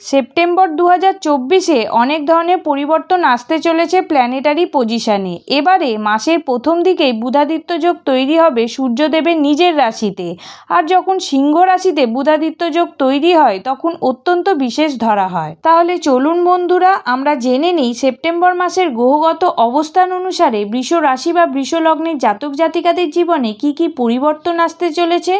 September দু হাজার চব্বিশে অনেক ধরনের পরিবর্তন আসতে চলেছে প্ল্যানেটারি পজিশানে এবারে মাসের প্রথম দিকেই বুধাদিত্য যোগ তৈরি হবে সূর্যদেবের নিজের রাশিতে। আর যখন সিংহ রাশিতে বুধাদিত্য যোগ তৈরি হয়, তখন অত্যন্ত বিশেষ ধরা হয়। তাহলে চলুন বন্ধুরা, আমরা জেনে নিই সেপ্টেম্বর মাসের গ্রহগত অবস্থান অনুসারে বৃষ রাশি বা বৃষ লগ্নের জাতক জাতিকাদের জীবনে কি কি পরিবর্তন আসতে চলেছে।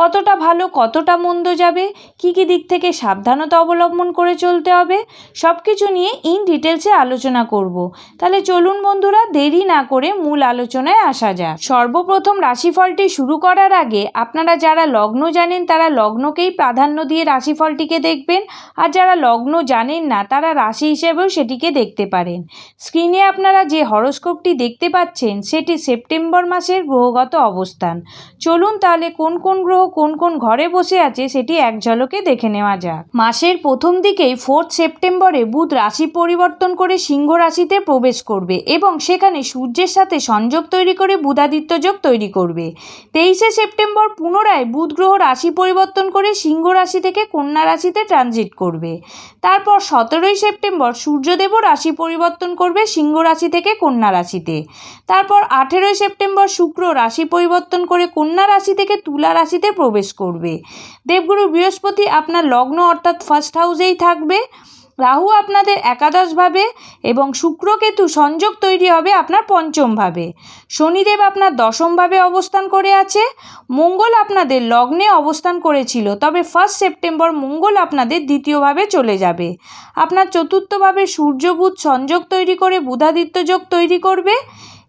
কতটা ভালো, কতটা মন্দ যাবে, কি কি দিক থেকে সাবধানতা অবলম্বন করে চলতে হবে সব কিছু নিয়ে ইন ডিটেলসে আলোচনা করব। তাহলে চলুন বন্ধুরা, দেরি না করে মূল আলোচনায় আসা যাক। সর্বপ্রথম রাশিফলটি শুরু করার আগে আপনারা যারা লগ্ন জানেন, তারা লগ্নকেই প্রাধান্য দিয়ে রাশিফলটিকে দেখবেন, আর যারা লগ্ন জানেন না, তারা রাশি হিসেবেও সেটিকে দেখতে পারেন। স্ক্রিনে আপনারা যে হরস্কোপটি দেখতে পাচ্ছেন, সেটি সেপ্টেম্বর মাসের গ্রহগত অবস্থান। চলুন তাহলে কোন কোন গ্রহ কোন কোন ঘরে বসে আছে সেটি এক ঝলকে দেখে নেওয়া যাক। মাসের প্রথম দিকেই ফোর্থ সেপ্টেম্বরে বুধ রাশি পরিবর্তন করে সিংহ রাশিতে প্রবেশ করবে এবং সেখানে সূর্যের সাথে সংযোগ তৈরি করে বুধাদিত্য যোগ তৈরি করবে। তেইশে সেপ্টেম্বর পুনরায় বুধ গ্রহ রাশি পরিবর্তন করে সিংহ রাশি থেকে কন্যা রাশিতে ট্রানজিট করবে। তারপর সতেরোই সেপ্টেম্বর সূর্যদেবও রাশি পরিবর্তন করবে সিংহ রাশি থেকে কন্যা রাশিতে। তারপর আঠেরোই সেপ্টেম্বর শুক্র রাশি পরিবর্তন করে কন্যা রাশি থেকে তুলা রাশিতে প্রবেশ করবে। দেবগুরু বৃহস্পতি আপনার লগ্ন অর্থাৎ ফার্স্ট হাউসেই থাকবে। রাহু আপনাদের একাদশভাবে এবং শুক্রকেতু সংযোগ তৈরি হবে আপনার পঞ্চমভাবে। শনিদেব আপনার দশমভাবে অবস্থান করে আছে। মঙ্গল আপনাদের লগ্নে অবস্থান করেছিল, তবে ফার্স্ট সেপ্টেম্বর মঙ্গল আপনাদের দ্বিতীয়ভাবে চলে যাবে। আপনার চতুর্থভাবে সূর্য বুধ সংযোগ তৈরি করে, বুধাদিত্য যোগ তৈরি করবে।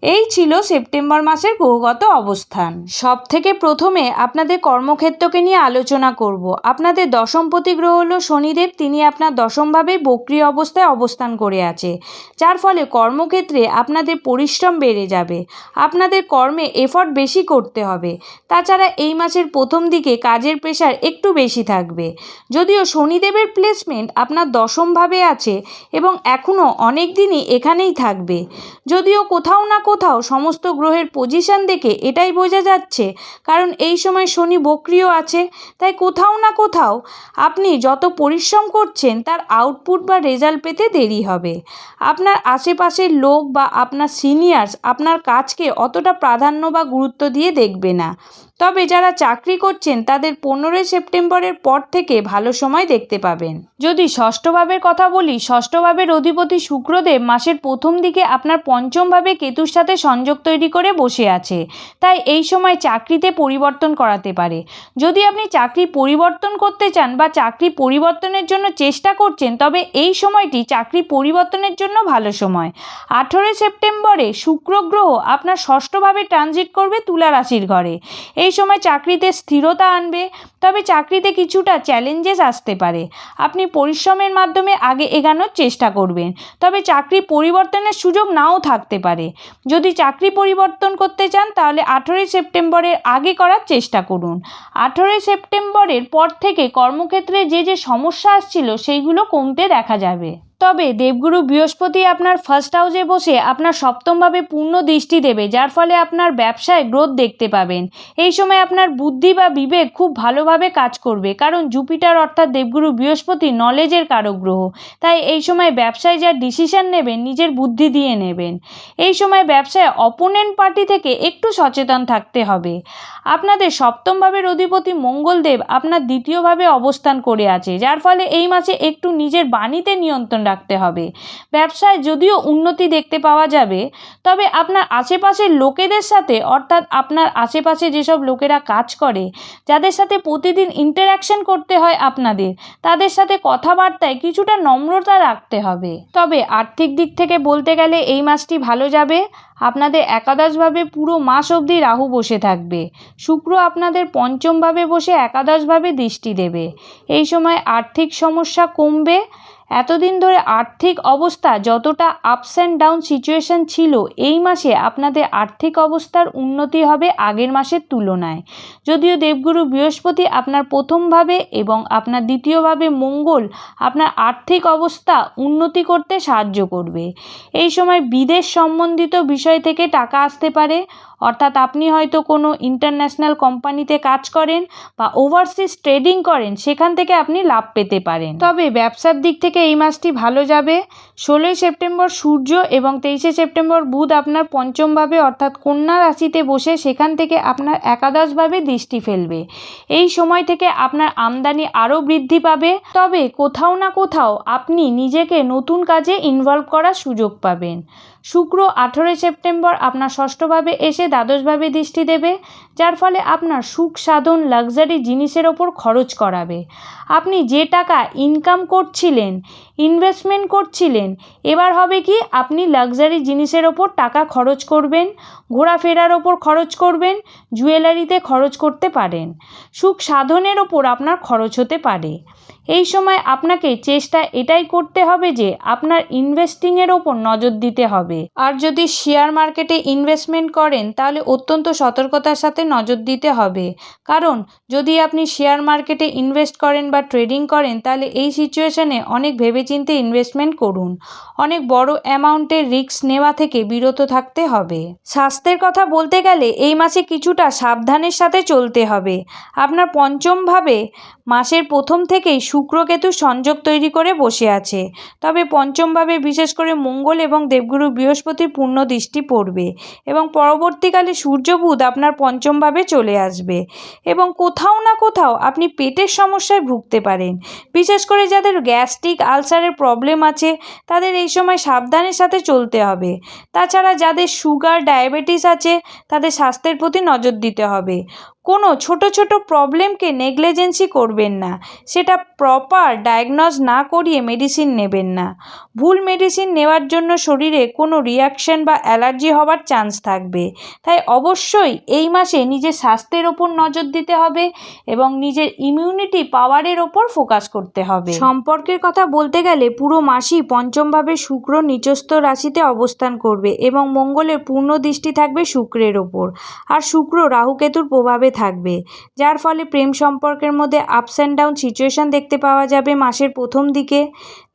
এই ছিল সেপ্টেম্বর মাসের গ্রহগত অবস্থান। সব থেকে প্রথমে আপনাদের কর্মক্ষেত্রকে নিয়ে আলোচনা করব। আপনাদের দশমপতি গ্রহ হলো শনিদেব, তিনি আপনার দশমভাবে বক্রি অবস্থায় অবস্থান করে আছে। যার ফলে কর্মক্ষেত্রে আপনাদের পরিশ্রম বেড়ে যাবে। আপনাদের কর্মে এফর্ট বেশি করতে হবে। তাছাড়া এই মাসের প্রথম দিকে কাজের প্রেশার একটু বেশি থাকবে। যদিও শনিদেবের প্লেসমেন্ট আপনার দশমভাবে আছে এবং এখনও অনেক দিনই এখানেই থাকবে। যদিও কোথাও না কোথাও সমস্ত গ্রহের পজিশন দেখে এটাই বোঝা যাচ্ছে। কারণ এই সময় শনি বক্রিয় আছে, তাই কোথাও না কোথাও আপনি যত পরিশ্রম করছেন, তার আউটপুট বা রেজাল্ট পেতে দেরি হবে। আপনার আশেপাশের লোক বা আপনার সিনিয়র্স আপনার কাজকে অতটা প্রাধান্য বা গুরুত্ব দিয়ে দেখবে না। তবে যারা চাকরি করছেন, তাদের পনেরোই সেপ্টেম্বরের পর থেকে ভালো সময় দেখতে পাবেন। যদি ষষ্ঠভাবের কথা বলি ষষ্ঠভাবের অধিপতি শুক্রদেব মাসের প্রথম দিকে আপনার পঞ্চমভাবে কেতুর সাথে সংযোগ তৈরি করে বসে আছে। তাই এই সময় চাকরিতে পরিবর্তন করাতে পারে। যদি আপনি চাকরি পরিবর্তন করতে চান বা চাকরি পরিবর্তনের জন্য চেষ্টা করছেন, তবে এই সময়টি চাকরি পরিবর্তনের জন্য ভালো সময়। আঠেরোই সেপ্টেম্বরে শুক্র গ্রহ আপনার ষষ্ঠভাবে ট্রানজিট করবে তুলা রাশির ঘরে। এই সময় চাকরিতে স্থিরতা আনবে, তবে চাকরিতে কিছুটা চ্যালেঞ্জেস আসতে পারে। আপনি পরিশ্রমের মাধ্যমে আগে এগানোর চেষ্টা করবেন, তবে চাকরি পরিবর্তনের সুযোগ নাও থাকতে পারে। যদি চাকরি পরিবর্তন করতে চান, তাহলে আঠেরোই সেপ্টেম্বরের আগে করার চেষ্টা করুন। আঠেরোই সেপ্টেম্বরের পর থেকে কর্মক্ষেত্রে যে যে সমস্যা আসছিল, সেইগুলো কমতে দেখা যাবে। তবে দেবগুরু বৃহস্পতি আপনার ফার্স্ট হাউসে বসে আপনার সপ্তমভাবে পূর্ণ দৃষ্টি দেবে, যার ফলে আপনার ব্যবসায় গ্রোথ দেখতে পাবেন। এই সময় আপনার বুদ্ধি বা বিবেক খুব ভালোভাবে কাজ করবে, কারণ জুপিটার অর্থাৎ দেবগুরু বৃহস্পতি নলেজের কারক গ্রহ। তাই এই সময় ব্যবসায় যা ডিসিশন নেবেন, নিজের বুদ্ধি দিয়ে নেবেন। এই সময় ব্যবসায় অপোনেন্ট পার্টি থেকে একটু সচেতন থাকতে হবে। আপনাদের সপ্তমভাবের অধিপতি মঙ্গলদেব আপনার দ্বিতীয়ভাবে অবস্থান করে আছে, যার ফলে এই মাসে একটু নিজের বাণীতে নিয়ন্ত্রণ রাখতে হবে। ব্যবসায় যদিও উন্নতি দেখতে পাওয়া যাবে, তবে আপনার আশেপাশের লোকেদের সাথে, অর্থাৎ আপনার আশেপাশে যেসব লোকেরা কাজ করে, যাদের সাথে প্রতিদিন ইন্টারাকশন করতে হয় আপনাদের, তাদের সাথে কথাবার্তায় কিছুটা নম্রতা রাখতে হবে। তবে আর্থিক দিক থেকে বলতে গেলে এই মাসটি ভালো যাবে। আপনাদের একাদশভাবে পুরো মাস অবধি রাহু বসে থাকবে। শুক্র আপনাদের পঞ্চমভাবে বসে একাদশভাবে দৃষ্টি দেবে। এই সময় আর্থিক সমস্যা কমবে। এতদিন ধরে আর্থিক অবস্থা যতটা আপস অ্যান্ড ডাউন সিচুয়েশান ছিল, এই মাসে আপনাদের আর্থিক অবস্থার উন্নতি হবে আগের মাসের তুলনায়। যদিও দেবগুরু বৃহস্পতি আপনার প্রথমভাবে এবং আপনার দ্বিতীয়ভাবে মঙ্গল আপনার আর্থিক অবস্থা উন্নতি করতে সাহায্য করবে। এই সময় বিদেশ সম্বন্ধিত বিষয় থেকে টাকা আসতে পারে অর্থাৎ আপনি হয়তো কোনো ইন্টারন্যাশনাল কোম্পানিতে কাজ করেন বা ওভারসিজ ট্রেডিং করেন, সেখান থেকে আপনি লাভ পেতে পারেন। তবে ব্যবসার দিক থেকে এই মাসটি ভালো যাবে। ষোলোই সেপ্টেম্বর সূর্য এবং তেইশে সেপ্টেম্বর বুধ আপনার পঞ্চমভাবে অর্থাৎ কন্যা রাশিতে বসে সেখান থেকে আপনার একাদশভাবে দৃষ্টি ফেলবে। এই সময় থেকে আপনার আমদানি আরও বৃদ্ধি পাবে। তবে কোথাও না কোথাও আপনি নিজেকে নতুন কাজে ইনভলভ করার সুযোগ পাবেন। শুক্র আঠেরোই সেপ্টেম্বর আপনার ষষ্ঠভাবে এসে দ্বাদশভাবে দৃষ্টি দেবে। যার ফলে আপনার সুখ, সাধন লাক্সারি জিনিসের ওপর খরচ করাবে। আপনি যে টাকা ইনকাম করছিলেন ইনভেস্টমেন্ট করছিলেন, এবার হবে কি আপনি লাক্সারি জিনিসের ওপর টাকা খরচ করবেন, ঘোরাফেরার ওপর খরচ করবেন জুয়েলারিতে খরচ করতে পারেন। সুখ, সাধনের ওপর আপনার খরচ হতে পারে। এই সময় আপনাকে চেষ্টা এটাই করতে হবে যে আপনার ইনভেস্টিংয়ের ওপর নজর দিতে হবে। আর যদি শেয়ার মার্কেটে ইনভেস্টমেন্ট করেন, তাহলে অত্যন্ত সতর্কতার সাথে নজর দিতে হবে। কারণ, যদি আপনি শেয়ার মার্কেটে ইনভেস্ট করেন বা ট্রেডিং করেন, তাহলে এই সিচুয়েশনে অনেক ভেবেচিন্তে ইনভেস্টমেন্ট করুন। অনেক বড় অ্যামাউন্টের রিস্ক নেওয়া থেকে বিরত থাকতে হবে। স্বাস্থ্যের কথা বলতে গেলে এই মাসে কিছুটা সাবধানের সাথে চলতে হবে। আপনার পঞ্চমভাবে মাসের প্রথম থেকেই শুক্রকেতু সংযোগ তৈরি করে বসে আছে। তবে পঞ্চমভাবে বিশেষ করে মঙ্গল এবং দেবগুরু বৃহস্পতির পূর্ণ দৃষ্টি পড়বে এবং পরবর্তীকালে সূর্য বুধ আপনার পঞ্চমভাবে চলে আসবে। এবং কোথাও না কোথাও আপনি পেটের সমস্যায় ভুগতে পারেন। বিশেষ করে যাদের গ্যাস্ট্রিক আলসারের প্রবলেম আছে, তাদের এই সময় সাবধানের সাথে চলতে হবে। তাছাড়া যাদের সুগার, ডায়াবেটিস আছে, তাদের স্বাস্থ্যের প্রতি নজর দিতে হবে। কোনো ছোট ছোট প্রবলেমকে নেগলিজেন্সি করবেন না। সেটা প্রপার ডায়াগনজ না করিয়ে মেডিসিন নেবেন না। ভুল মেডিসিন নেওয়ার জন্য শরীরে কোনো রিয়াকশন বা অ্যালার্জি হওয়ার চান্স থাকবে। তাই অবশ্যই এই মাসে নিজের স্বাস্থ্যের ওপর নজর দিতে হবে এবং নিজের ইমিউনিটি পাওয়ারের ওপর ফোকাস করতে হবে। সম্পর্কের কথা বলতে গেলে পুরো মাসই পঞ্চমভাবে শুক্র নিচস্থ রাশিতে অবস্থান করবে এবং মঙ্গলের পূর্ণ দৃষ্টি থাকবে শুক্রের ওপর। আর শুক্র রাহুকেতুর প্রভাবে থাকবে। যার ফলে প্রেম সম্পর্কের মধ্যে আপস অ্যান্ড ডাউন সিচুয়েশান দেখতে পাওয়া যাবে মাসের প্রথম দিকে।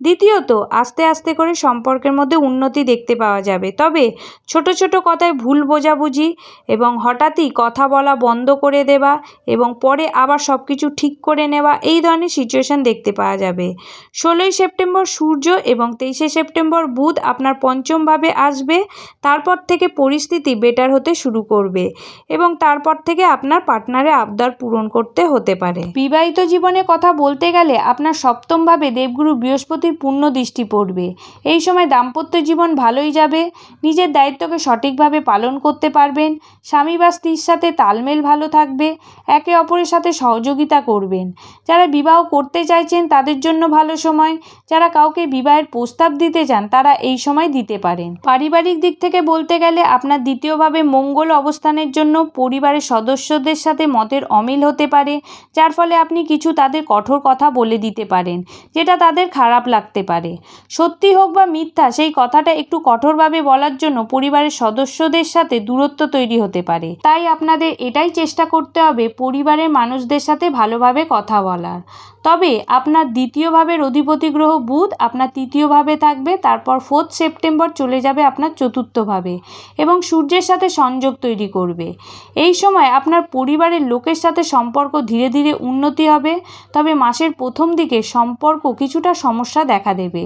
দ্বিতীয়ত, আস্তে আস্তে করে সম্পর্কের মধ্যে উন্নতি দেখতে পাওয়া যাবে। তবে ছোট ছোট কথায় ভুল বোঝাবুঝি এবং হঠাৎই কথা বলা বন্ধ করে দেওয়া এবং পরে আবার সব কিছু ঠিক করে নেওয়া, এই ধরনের সিচুয়েশান দেখতে পাওয়া যাবে। ষোলোই সেপ্টেম্বর সূর্য এবং তেইশে সেপ্টেম্বর বুধ আপনার পঞ্চমভাবে আসবে। তারপর থেকে পরিস্থিতি বেটার হতে শুরু করবে এবং তারপর থেকে আপনার পার্টনারে আবদার পূরণ করতে হতে পারে। বিবাহিত জীবনে কথা বলতে গেলে আপনার সপ্তমভাবে দেবগুরু বৃহস্পতির পূর্ণ দৃষ্টি পড়বে। এই সময় দাম্পত্য জীবন ভালোই যাবে, নিজের দায়িত্বকে সঠিকভাবে পালন করতে পারবেন, স্বামী বা স্ত্রীর সাথে তালমেল ভালো থাকবে, একে অপরের সাথে সহযোগিতা করবেন। যারা বিবাহ করতে চাইছেন তাদের জন্য ভালো সময়, যারা কাউকে বিবাহের প্রস্তাব দিতে চান তারা এই সময় দিতে পারেন। পারিবারিক দিক থেকে বলতে গেলে আপনার দ্বিতীয়ভাবে মঙ্গল অবস্থানের জন্য পরিবারের সদস্যদের সাথে মতের অমিল হতে পারে, যার ফলে আপনি কিছু তাদের কঠোর কথা বলে দিতে পারেন, যেটা তাদের খারাপ লাগতে পারে। সত্যি হোক বা মিথ্যা, সেই কথাটা একটু কঠোরভাবে বলার জন্য পরিবারের সদস্যদের সাথে দূরত্ব তৈরি হতে পারে। তাই আপনাদের এটাই চেষ্টা করতে হবে, পরিবারের মানুষদের সাথে ভালোভাবে কথা বলার। তবে আপনার দ্বিতীয়ভাবের অধিপতি গ্রহ বুধ, আপনার তৃতীয়ভাবে থাকবে, তারপর ফোর্থ সেপ্টেম্বর চলে যাবে আপনার চতুর্থভাবে এবং সূর্যের সাথে সংযোগ তৈরি করবে। এই সময় আপনার পরিবারের লোকের সাথে সম্পর্ক ধীরে ধীরে উন্নতি হবে, তবে মাসের প্রথম দিকে সম্পর্ক কিছুটা সমস্যা দেখা দেবে।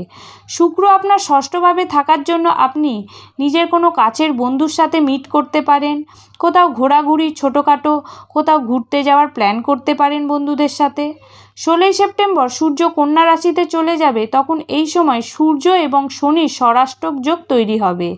শুক্র আপনার ষষ্ঠভাবে থাকার জন্য আপনি নিজের কোনো কাছের বন্ধুর সাথে মিট করতে পারেন কোথাও ঘোরাঘুরি, ছোটোখাটো কোথাও ঘুরতে যাওয়ার প্ল্যান করতে পারেন বন্ধুদের সাথে। ষোলোই সেপ্টেম্বর সূর্য কন্যা রাশিতে চলে যাবে, তখন এই সময় সূর্য এবং শনির স্বরাষ্টক যোগ তৈরি হবে।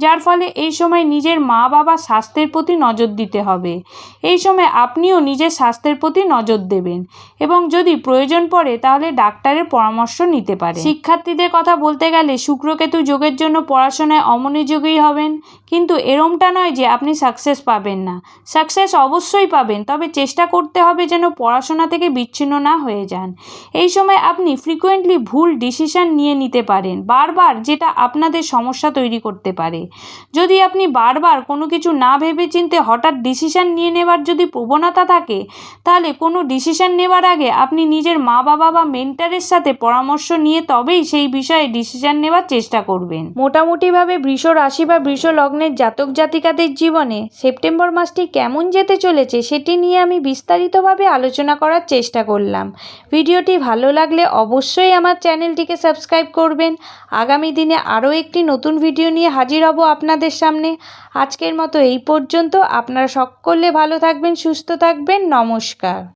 যার ফলে এই সময় নিজের মা বাবা স্বাস্থ্যের প্রতি নজর দিতে হবে। এই সময় আপনিও নিজের স্বাস্থ্যের প্রতি নজর দেবেন এবং যদি প্রয়োজন পড়ে তাহলে ডাক্তারের পরামর্শ নিতে পারে শিক্ষার্থীদের কথা বলতে গেলে শুক্রকেতু যোগের জন্য পড়াশোনায় অমনোযোগী হবেন। কিন্তু এরমটা নয় যে আপনি সাকসেস পাবেন না। সাকসেস অবশ্যই পাবেন, তবে চেষ্টা করতে হবে যেন পড়াশোনা থেকে বিচ্ছিন্ন না হয়ে যান। এই সময় আপনি ফ্রিকোয়েন্টলি ভুল ডিসিশান নিয়ে নিতে পারেন। বারবার যেটা আপনাদের সমস্যা তৈরি করতে পারে। যদি আপনি বারবার কোনো কিছু না ভেবেচিন্তে হঠাৎ ডিসিশান নিয়ে নেবার যদি প্রবণতা থাকে, তাহলে কোনো ডিসিশান নেবার আগে আপনি নিজের মা বাবা বা মেন্টারের সাথে পরামর্শ নিয়ে তবেই সেই বিষয়ে ডিসিশান নেবার চেষ্টা করবেন। মোটামুটিভাবে বৃষ রাশি বা বৃষ লগ্নের জাতক জাতিকাদের জীবনে সেপ্টেম্বর মাসটি কেমন যেতে চলেছে সেটি নিয়ে আমি বিস্তারিতভাবে আলোচনা করার চেষ্টা করলাম। ভিডিওটি ভালো লাগলে অবশ্যই আমার চ্যানেলটিকে সাবস্ক্রাইব করবেন। আগামী দিনে আরও একটি নতুন ভিডিও নিয়ে হাজির হব। আপনাদের সামনে। আজকের মতো এই পর্যন্ত। আপনারা সকলে ভালো থাকবেন সুস্থ থাকবেন। নমস্কার।